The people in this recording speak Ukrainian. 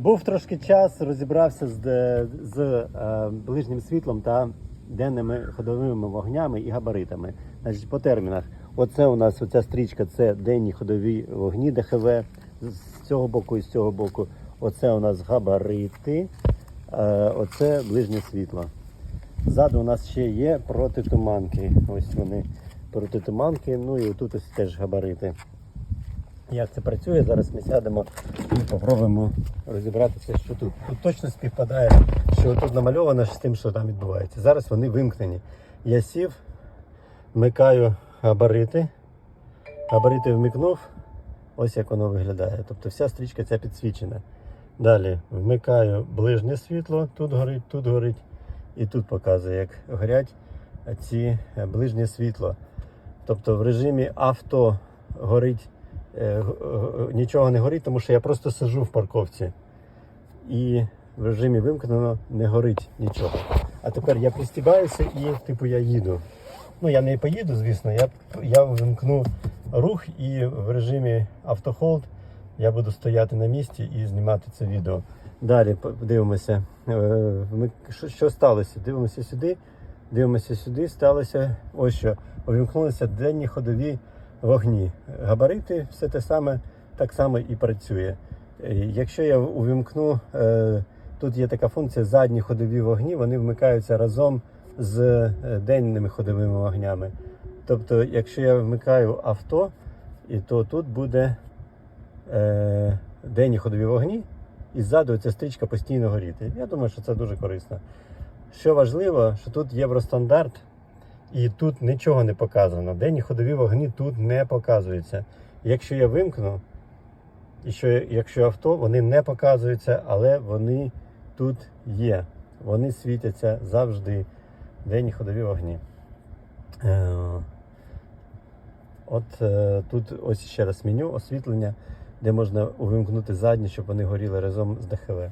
Був трошки час, розібрався з, з е, ближнім світлом та денними ходовими вогнями і габаритами. Значить, по термінах. Оце у нас оця стрічка це денні ходові вогні ДХВ. З цього боку і з цього боку. Оце у нас габарити, е, оце ближнє світло. Ззаду у нас ще є протитуманки. Ось вони протитуманки. Ну і тут ось теж габарити. Як це працює? Зараз ми сядемо і попробуємо розібратися, що тут. Тут точно співпадає, що тут намальовано з тим, що там відбувається. Зараз вони вимкнені. Я сів, вмикаю габарити. Габарити вмикнув. Ось як воно виглядає. Тобто вся стрічка ця підсвічена. Далі вмикаю ближнє світло, тут горить, тут горить. І тут показує, як горять ці ближнє світло. Тобто в режимі авто горить, нічого не горить, тому що я просто сижу в парковці. І в режимі вимкнено не горить нічого. А тепер я пристібаюся і типу я їду. Ну я не поїду, звісно, я, я вимкну рух і в режимі автохолд я буду стояти на місці і знімати це відео. Далі подивимося, е, ми- що, що сталося. Дивимося сюди, дивимося сюди, сталося ось що. Увімкнулися денні ходові вогні. Габарити, все те саме, так само і працює. Е, Якщо я увімкну, е, тут є така функція задні ходові вогні, вони вмикаються разом з е, денними ходовими вогнями. Тобто, якщо я вмикаю авто, то тут буде е, денні ходові вогні, і ззаду ця стрічка постійно горіти. Я думаю, що це дуже корисно. Що важливо, що тут євростандарт, і тут нічого не показано. Денні ходові вогні тут не показуються. Якщо я вимкну, і що якщо авто, вони не показуються, але вони тут є. Вони світяться завжди. Денні ходові вогні. Е, От е, тут ось ще раз меню освітлення, де можна увімкнути задні, щоб вони горіли разом з ДХВ.